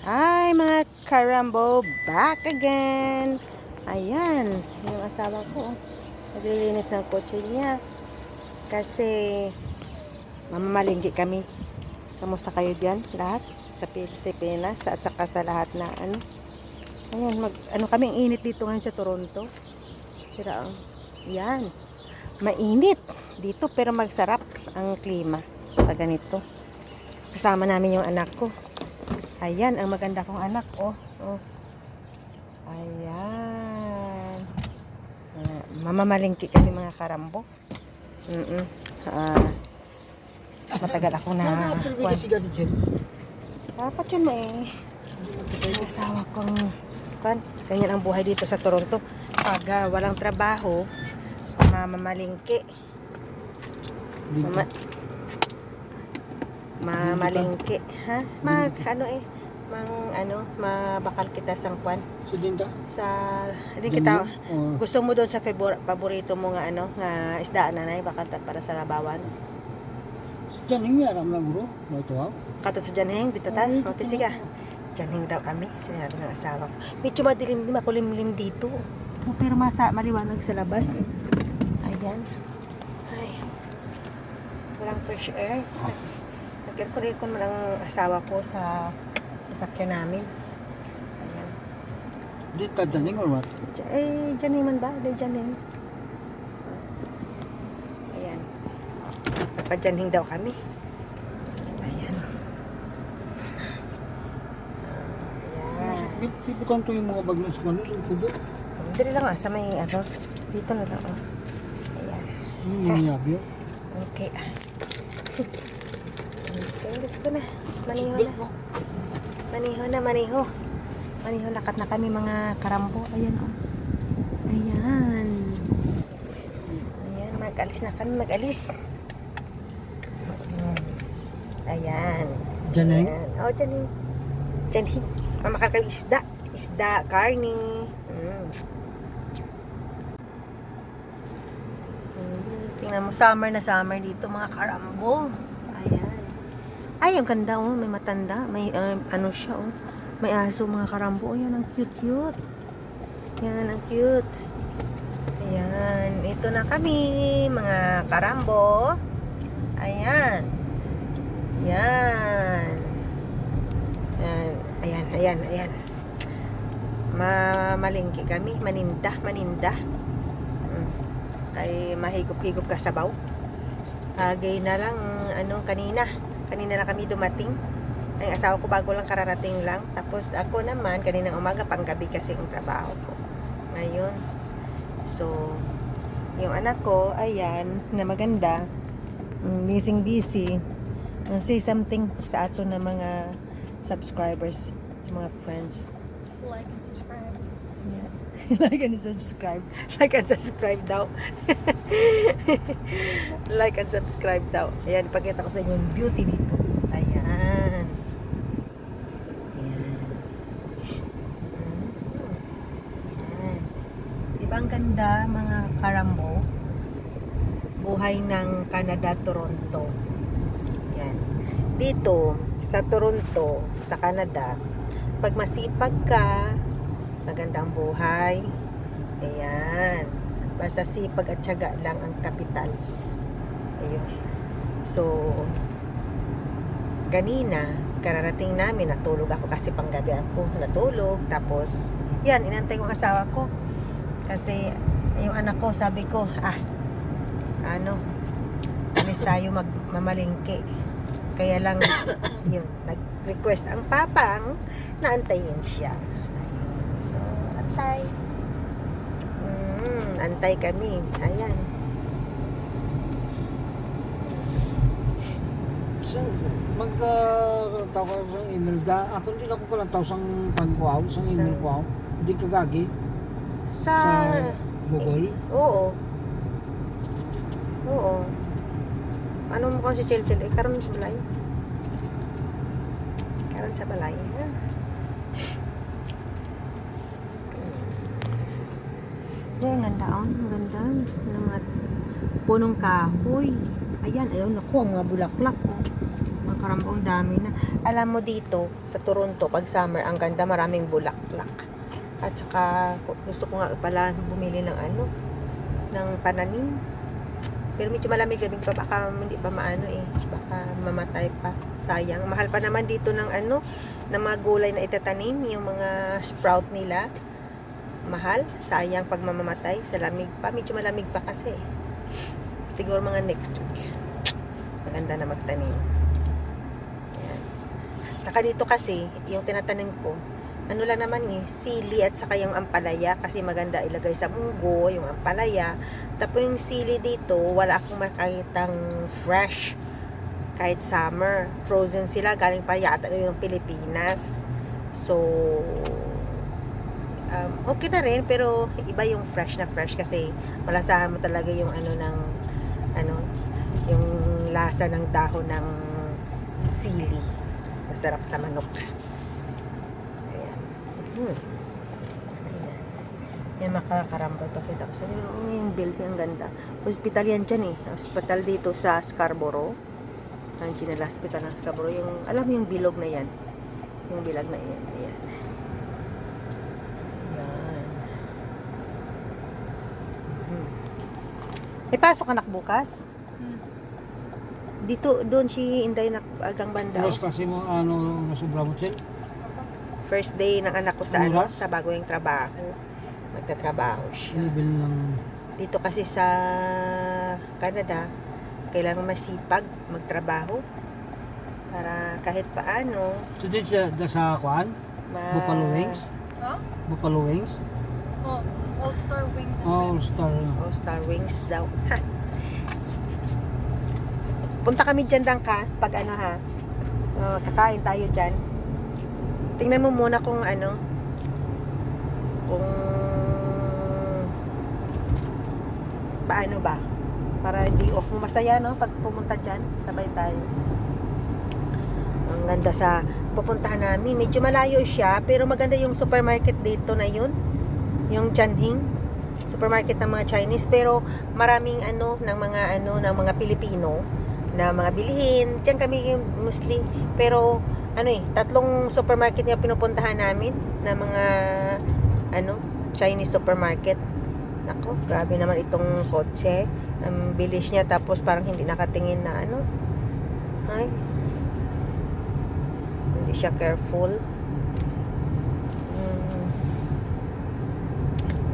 Hi mga karambo, back again. Ayan, yung asawa ko. Naglilinis ng kotse niya. Kasi mamamalinggi kami. Kamusta kayo diyan lahat? Sa Pilipinas at saka sa lahat na ano. Ayan, mag, ano kami, init dito ngayon sa Toronto. Pero, yan. Mainit dito pero magsarap ang klima pag ganito. Kasama namin yung anak ko. Ayan, ang maganda kong anak, oh. oh. Ayan. Uh, mamamalingki kami mga karambo. Mm Ah, matagal ako na... Chen. Dapat yun mo eh. Yung asawa kong... Kan, ganyan ang buhay dito sa Toronto. Pag ah, walang trabaho, mamamalingki. Mama, mamalingki. Ha? Mag, ano eh, mang, ano, mabakal kita sang kwan. Si Dinta. Sa, hindi kita, Oh, gusto mo doon sa favor, paborito mo nga ano, nga isdaan na na, bakal ta para sa labawan. si Janing may aram na guro. May tuhaw. Katot sa Janheng, dito ta. Ay, O, te, sige. Janheng daw kami, sinabi ng asawa ko. Medyo madilim, makulimlim dito. O, pero masa, maliwanag sa labas. Ayan. Ay. Walang fresh air. Nag-aircon man ang asawa ko sa sasakyan namin. Ayan. Dinta Janing or what? J- Eh, Janheng man ba? Hindi, Janheng. Ayan. Nagpa-Janheng daw kami. Ayan. Ayan. Pipukan to yung mga bagnos ko ano. Sa kudo. Dili lang ah, sa may ano. Dito na lang. Oh. Ayan. Yung nangyayabyo. Okay. ah. let's go na. Maniho na. Maniho na, maniho. Maniho, lakat na kami mga karambo. Ayan oh. Ayan. Ayan, mag-alis na kami, mag-alis. Ayan. Janing? Ayan. Oh. Dyan eh. Mamakal kayo isda. Isda. Mm. Mm, Tingnan mo, summer na summer dito, mga karambo. Ang ganda, oh. May matanda. May, uh, ano siya, oh. May aso, mga karambo. Ayan, ang cute-cute. Yan, ang cute. Ayan. Ito na kami, mga karambo. Ayan. Yan. Ayan, ayan, ayan, ayan. Mamalingki kami, maninda, maninda. Mm. Kay mahigop-higop ka sa baw. Agay na lang, ano, kanina. Kanina lang kami dumating. Ang asawa ko bago lang kararating lang. Tapos ako naman, kaninang umaga, panggabi kasi ang trabaho ko. Ngayon. So, yung anak ko, ayan, na maganda. Mm, Busy-busy. Uh, say something sa ato na mga subscribers, sa mga friends. like and subscribe. Like and subscribe. Like and subscribe daw. like and subscribe daw. Ayan, ipakita ko sa inyo yung beauty dito. Ayan. Ayan. Ayan. Diba ang ganda mga karambo? Buhay ng Canada, Toronto. Yan. Dito, sa Toronto, sa Canada, pag masipag ka, magandang buhay. Ayan. Basta sipag at tiyaga lang ang kapital. Ayun. So, kanina, kararating namin, natulog ako kasi panggabi ako, natulog. Tapos, yan, inantay ko asawa ko. Kasi, yung anak ko, sabi ko, ah, ano, alis tayo magmamalingki. Kaya lang, yun, nag-request ang papang naantayin siya. So, antay. Mm, antay kami. Ayan. So, magkataw ka sa email da. Ako hindi ako ko lang tao sang pankuaw, sang Sa- email kuaw. Hindi ka gagi Sa, sa Google. oo. Oo. Ano mo kung si Chilchil? Eh, karon sa balay. Karon sa balay. Ah. Yan, ang ganda. oh. Ang ganda. Ng mga punong kahoy. Ayan, ayun, naku, ang mga bulaklak. Oh. Ang karambong dami na. Alam mo dito, sa Toronto, pag summer, ang ganda, maraming bulaklak. At saka, gusto ko nga pala bumili ng ano, ng pananim. Pero medyo malamig-lamig pa, baka hindi pa maano eh. Baka mamatay pa. Sayang. Mahal pa naman dito ng ano, ng mga gulay na itatanim, yung mga sprout nila. Mahal. Sayang pag mamamatay. Sa lamig pa. Medyo malamig pa kasi. Siguro mga next week. Maganda na magtanim. Ayan. Saka dito kasi, yung tinatanim ko, ano lang naman eh, sili at saka yung ampalaya kasi maganda ilagay sa munggo, yung ampalaya. Tapos yung sili dito, wala akong makitang fresh kahit summer. Frozen sila, galing pa yata yung Pilipinas. So, um, okay na rin, pero iba yung fresh na fresh kasi malasahan mo talaga yung ano ng, ano, yung lasa ng dahon ng sili. Masarap sa manok. Ayan. Hmm. Ayan. Yan makakaramba to. Kita ko sa yung, yung building ang ganda. Hospital yan dyan eh. Hospital dito sa Scarborough. Ang General Hospital ng Scarborough. Yung, alam yung bilog na yan. Yung bilag na yan. Ayan. Ayan. Hmm. May pasok anak bukas? Dito, doon si Inday na agang banda. Tapos kasi mo ano sobra mo chill. First day ng anak ko sa ano, Oras? sa bago yung trabaho. Magtatrabaho siya. Level ng Dito kasi sa Canada, kailangan masipag magtrabaho para kahit paano So dito sa, dyan sa Kwan, ma Buffalo Wings, Huh? Buffalo Wings, Oh, All Star Wings and All Ribs. Star. Oh, Star Wings daw. Ha. Punta kami dyan lang ka pag ano ha. Uh, kakain tayo dyan. Tingnan mo muna kung ano kung paano ba para hindi off mo masaya no pag pumunta dyan sabay tayo ang ganda sa pupuntahan namin medyo malayo siya pero maganda yung supermarket dito na yun yung Janhing supermarket ng mga Chinese pero maraming ano ng mga ano ng mga Pilipino na mga bilihin. Diyan kami yung mostly pero ano eh tatlong supermarket niya pinupuntahan namin na mga ano Chinese supermarket. Nako grabe naman itong kotse. Ang bilis niya tapos parang hindi nakatingin na ano. Ay. Hindi siya careful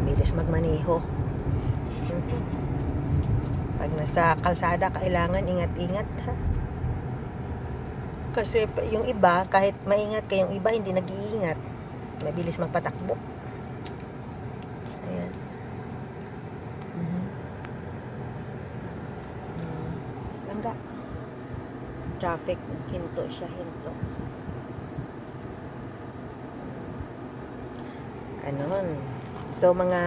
mm bilis magmaneho. Mhm. Pag nasa kalsada, kailangan ingat-ingat ha. Kasi yung iba, kahit maingat kayong iba, hindi nag-iingat. Mabilis magpatakbo. Ayan. Langga. Traffic, hinto siya, hinto. Ganon. So mga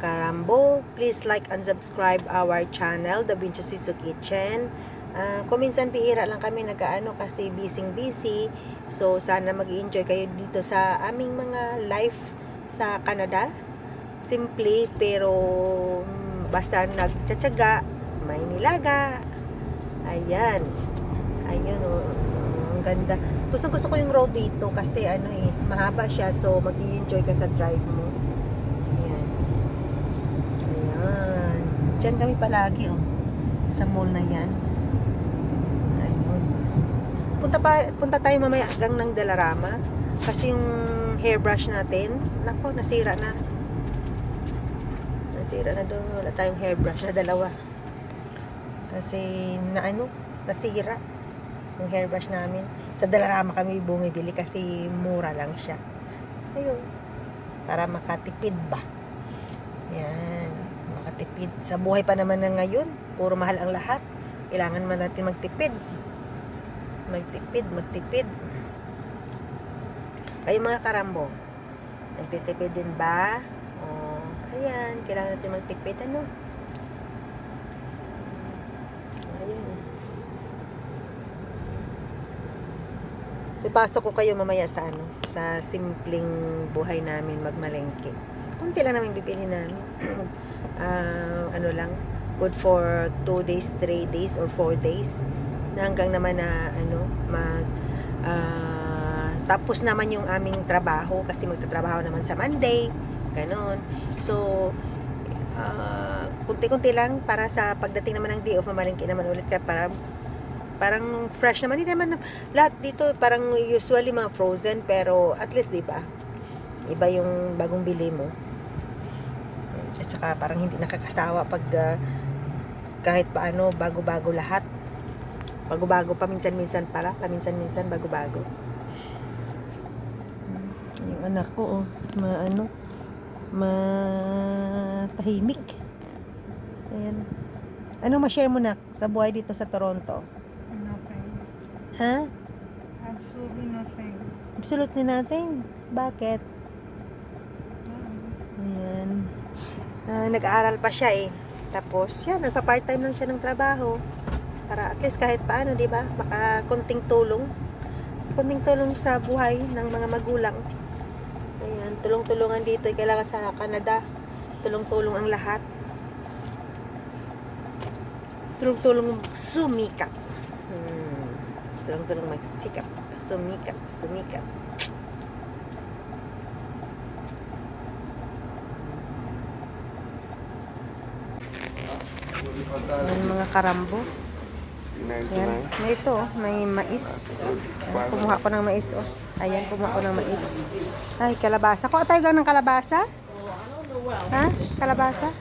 karambo, please like and subscribe our channel, The Vinci Sisu Kitchen. Ah, kuminsan bihira lang kami nagaano kasi busy busy. So sana mag-enjoy kayo dito sa aming mga life sa Canada. Simple pero mm, basta nagtsatsaga, may nilaga. Ayan. Ayun oh. Ang ganda. Gusto gusto ko yung road dito kasi ano eh, mahaba siya so mag-enjoy ka sa drive mo. Ayan. Ayan. Diyan kami palagi oh. Sa mall na yan. Ayun. Punta pa punta tayo mamaya hanggang ng Dalarama kasi yung hairbrush natin, nako nasira na. Nasira na doon. Wala tayong hairbrush na dalawa. Kasi na ano, nasira yung hairbrush namin. Sa Dalarama kami bumibili kasi mura lang siya. Ayun. Para makatipid ba? Yan. Makatipid. Sa buhay pa naman na ngayon, puro mahal ang lahat. Kailangan man natin magtipid. Magtipid, magtipid. Kayo mga karambo, nagtitipid din ba? O, ayan, kailangan natin magtipid. Ano? Ayan. Ipasok ko kayo mamaya sa ano, sa simpleng buhay namin magmalengke. Kunti lang namin bibili namin. Ah, ano lang, good for 2 days, 3 days, or 4 days. na hanggang naman na ano mag ah, tapos naman yung aming trabaho kasi magtatrabaho naman sa Monday ganon so ah, kunti-kunti lang para sa pagdating naman ng day off mamalingki naman ulit ka para parang fresh naman hindi naman lahat dito parang usually mga frozen pero at least di ba iba yung bagong bili mo at saka parang hindi nakakasawa pag ah, kahit paano bago-bago lahat bago-bago paminsan-minsan pala paminsan-minsan bago-bago yung anak ko oh maano matahimik ayan ano ma-share mo na sa buhay dito sa Toronto Nothing. ha? Absolutely nothing. absolutely nothing bakit? Ayan. Nag-aaral pa siya eh. Tapos, yan, nagpa-part-time lang siya ng trabaho. Para at least kahit paano, di ba? Baka konting tulong. Konting tulong sa buhay ng mga magulang. Ayan, tulong-tulungan dito. Kailangan sa Canada. Tulong-tulong ang lahat. Tulong-tulong sumikap. Hmm. Tulong-tulong magsikap. Sumikap, sumikap. Ayan, mga karambo. Ayan. May ito, oh, may mais. Ayan, kumuha ko ng mais, oh. Ayan, kumuha ko ng mais. Ay, kalabasa. Kuha tayo ng kalabasa? Ha? Kalabasa?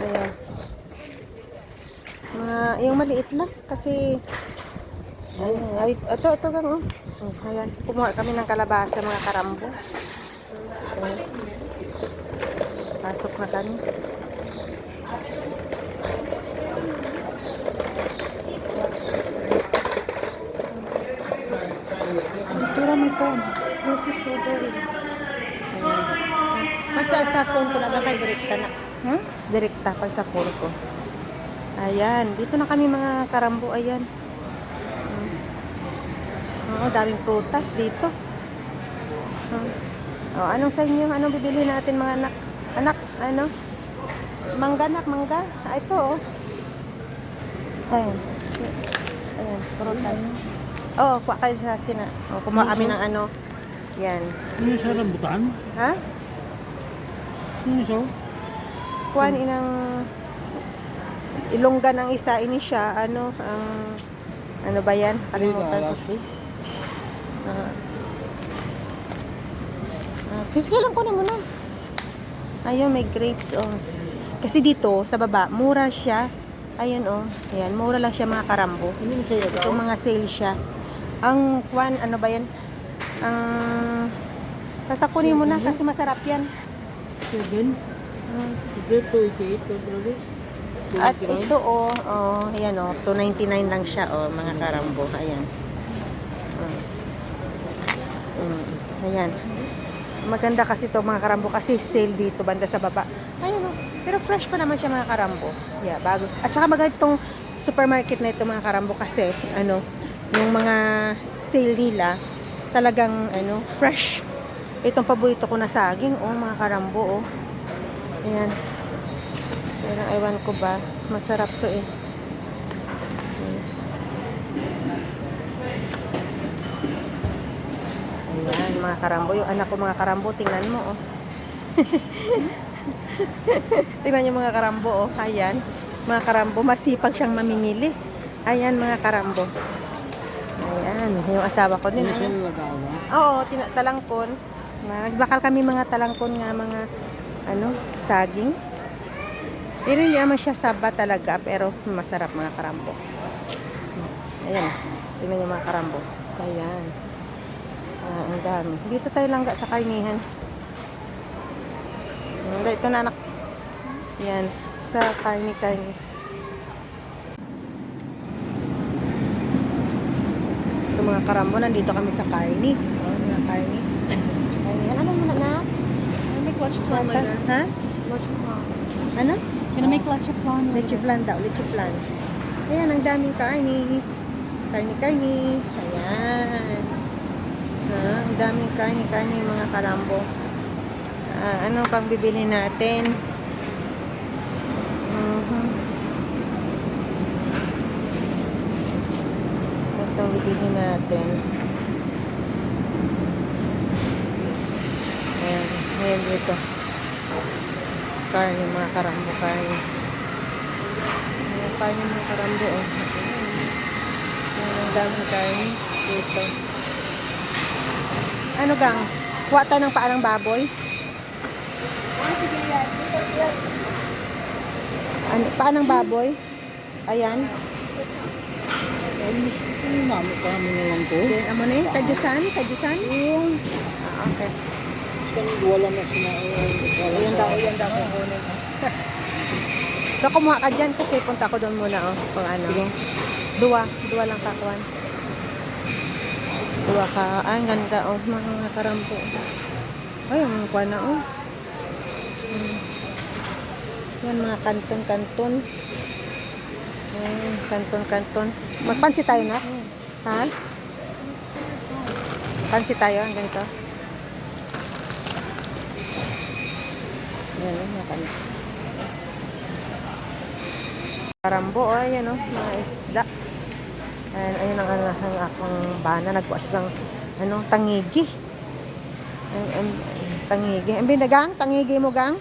Ayan. Mga, yung maliit lang. Kasi, ayan, ay, ito, ito oh. Oh, Ayan, kumuha kami ng kalabasa, mga karambo. Ayan. Pasok na kami. It on my phone. This is so dirty. Basta sa phone ko lang, baka direkta na. Huh? Direkta pag sa phone ko. Ayan, dito na kami mga karambo, ayan. Hmm. Oo, daming prutas dito. Hmm. Oh, anong sa inyo? Anong bibili natin mga anak? Anak, ano? Mangga, anak, mangga. Ah, ito, oh. Ayan. Ayan, prutas. Oo, oh, kuha kayo sa sina. Oh, kumuha kami ng ano. Yan. Ano yung sa rambutan? Ha? Ano yung sa? kuan inang ilonggan ang isa ini siya ano ang ano ba yan kalimutan ko uh, uh, kasi lang mo na ayun may grapes oh kasi dito sa baba mura siya ayun oh ayan mura lang siya mga karambo Ano yung sa'yo ito mga sale siya ang kuan ano ba yan ang basta kunin mo na kasi masarap yan Seven? Mm. Ito, 28, totally. At ito oh, oh, ayan oh, 2.99 lang siya oh, mga karambo. Ayan. Mm. Mm, ayan. Maganda kasi to mga karambo kasi sale dito banda sa baba. Ayan oh. Pero fresh pa naman siya mga karambo. Yeah, bago. At saka maganda itong supermarket na ito mga karambo kasi ano, yung mga sale nila talagang ano, fresh. Itong paborito ko na saging oh, mga karambo oh. Ayan. Pero ewan ko ba, masarap to eh. Mga karambo. Yung anak ko mga karambo, tingnan mo oh. tingnan niyo mga karambo oh. Ayan, mga karambo, masipag siyang mamimili. Ayan mga karambo. Ayan, yung asawa ko din. Ano? Oo, tina- talangkon. Na- Nagbakal kami mga talangkon nga mga ano, saging. Pero hindi naman siya saba talaga, pero masarap mga karambo. Ayan, tingnan niyo mga karambo. Ayan. Ah, ang dami. Dito tayo langga sa karnihan. Hmm, Ito na anak. Yan, sa karni-karni. Ito mga karambo, nandito kami sa karni. Oh, mga karni. Karni. Ano muna na? Make leche flan later. Ha? Leche flan. Ano? Gonna make leche flan Leche later. flan daw, leche flan. Ayan, ang daming karni. Karni-karni. Ayan daming karni-karni mga karambo. Uh, ano pang bibili natin? Uh -huh. Itong bibili natin. Ayan. Ayan dito. Karni mga karambo. Karni. Ayan karni mga karambo. Oh. Ayan ang daming karni dito. Ano gang? Kuha tayo ng paa ng baboy? Ano, paa ng baboy? Ayan. Ay, ano namin kami na lang to. Then, amo na yun? Kajusan? Kajusan? Ah, okay. Kami wala na sina... Wala Ayan daw, ayan daw. So, kumuha ka dyan kasi punta ko doon muna, oh. Kung ano. Dua. Dua lang kakuan. Dua ka. Ah, ang ganda, oh. Mga karampo. Ay, ang kuha na, oh. Hmm. Yan, mga kanton-kanton. Ayan, kanton-kanton. Magpansi tayo na? Ha? Pansi tayo, ang ganito. Yan, mga kanton. Karambo, oh, ayan oh, mga isda. Ayan, ayun ang, ang, ang akong bana, nagkuha siya ng, ano, tangigi. Ang, ang, tangigi. Ang binagang, tangigi mo gang?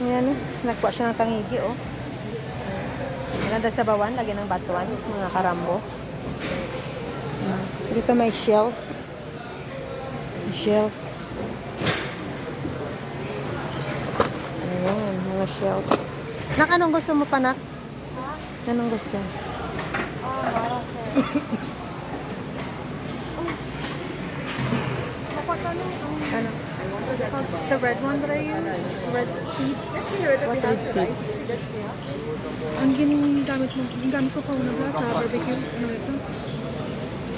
Ayan, nagkuha siya ng tangigi, oh. Maganda sa bawan, lagi ng batuan, mga karambo. Mm. Dito may shells. Shells. Ayan, mga shells. Nak, anong gusto mo pa, Nak? Anong gusto? Ano? The red one that I use, red seeds. What red seeds? Ang ginagamit mo, ang gamit ko pa una ba sa barbecue, ano ito?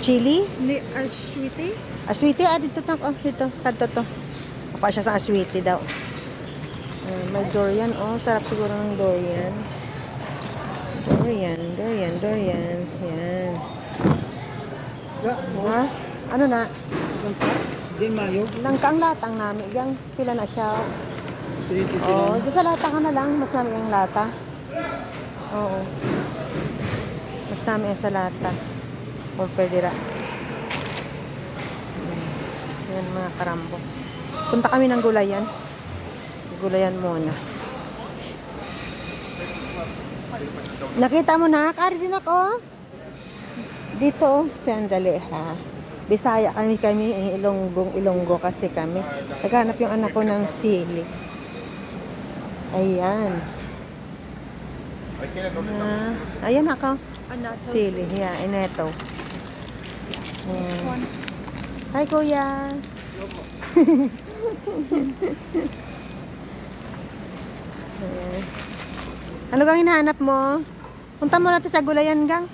Chili? Hindi, ashwiti. Aswiti, ah, dito to. Oh, dito. Kadto to.Apa siya sa aswiti daw. Ah, may durian. Oh, sarap siguro ng durian. Durian, durian, durian. Yan. Ha? Ano na? Di mayo. Langka ang latang namin. Yang pila na siya. 350 Oh, di sa lata ka na lang. Mas namin ang lata. Oo. Mas namin ang sa lata. O pwede ra. Hmm. Yan mga karambo. Punta kami ng gulayan. Gulayan muna. Nakita mo na? Kari din ako. Dito, sandali ha. Bisaya kami kami, eh, Ilonggong Ilonggo kasi kami. Naghanap yung anak ko ng sili. Ayan. Ah, ayan ako. Sili. Yeah, ineto. Ayan. Hi, kuya. Ayan. Ano kang hinahanap mo? Punta mo natin sa gulayan, gang.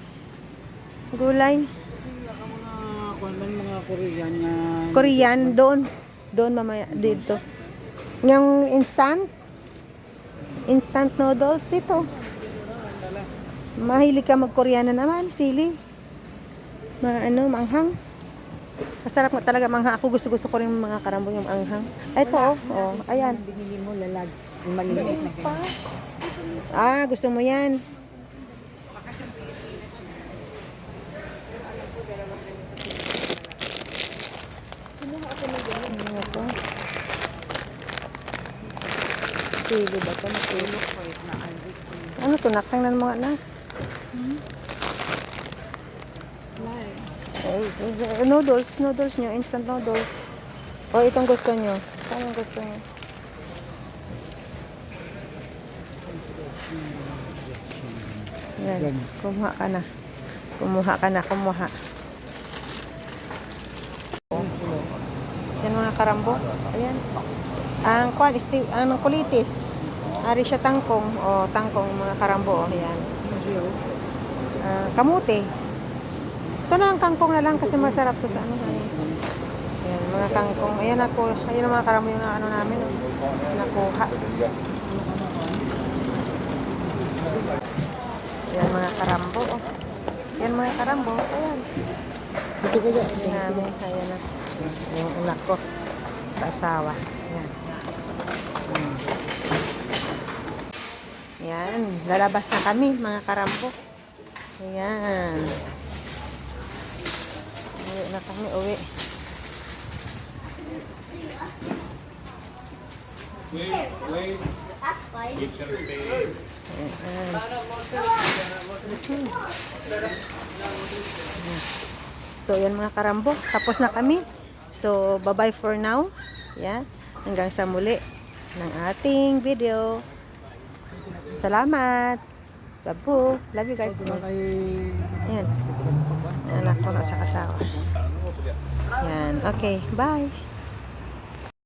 Gulay. Mga man mga Korean nga Korean, doon. Doon mamaya, dito. Yung instant? Instant noodles dito. Mahilig ka mag-Koreana naman, sili. Ma ano, manghang. Masarap nga talaga manghang. Ako gusto-gusto ko rin mga karambo yung manghang. Ito oh, oh, ayan. binili mo lalag. Maliliit na kaya. Ah, gusto mo yan. Ano to? Sili ba ito? Masilo. Ano to? Nakang na mga anak. Eh, noodles, noodles nyo, instant noodles. O itong gusto nyo. Saan ang gusto nyo? Yan, kumuha ka na. Kumuha ka na, kumuha. Yan mga karambo. Ayan. Ang kwan, isti, ang kulitis. Ari siya tangkong. O, tangkong mga karambo. O, yan. Ah, kamuti. Ito na lang kangkong na lang kasi masarap to sa ano. Ayan, mga kangkong. Ayan ako. Ayan ang mga karambo yung ano namin. Oh. Nakuha. Ayan mga karambo. Oh. Ayan mga karambo. Ayan. Ito kaya. Hindi namin. Ayan na. Yung anak ko. Sa asawa. Ayan. Mm. Ayan. Lalabas na kami mga karambo. Ayan. Uwi na kami, uwi. Ayan. So, yan mga karambo. Tapos na kami. So, bye-bye for now. Yan. Hanggang sa muli ng ating video. Salamat. You. Love you guys. Yan. Anak ko na sa kasawa. Yan. Okay. Bye.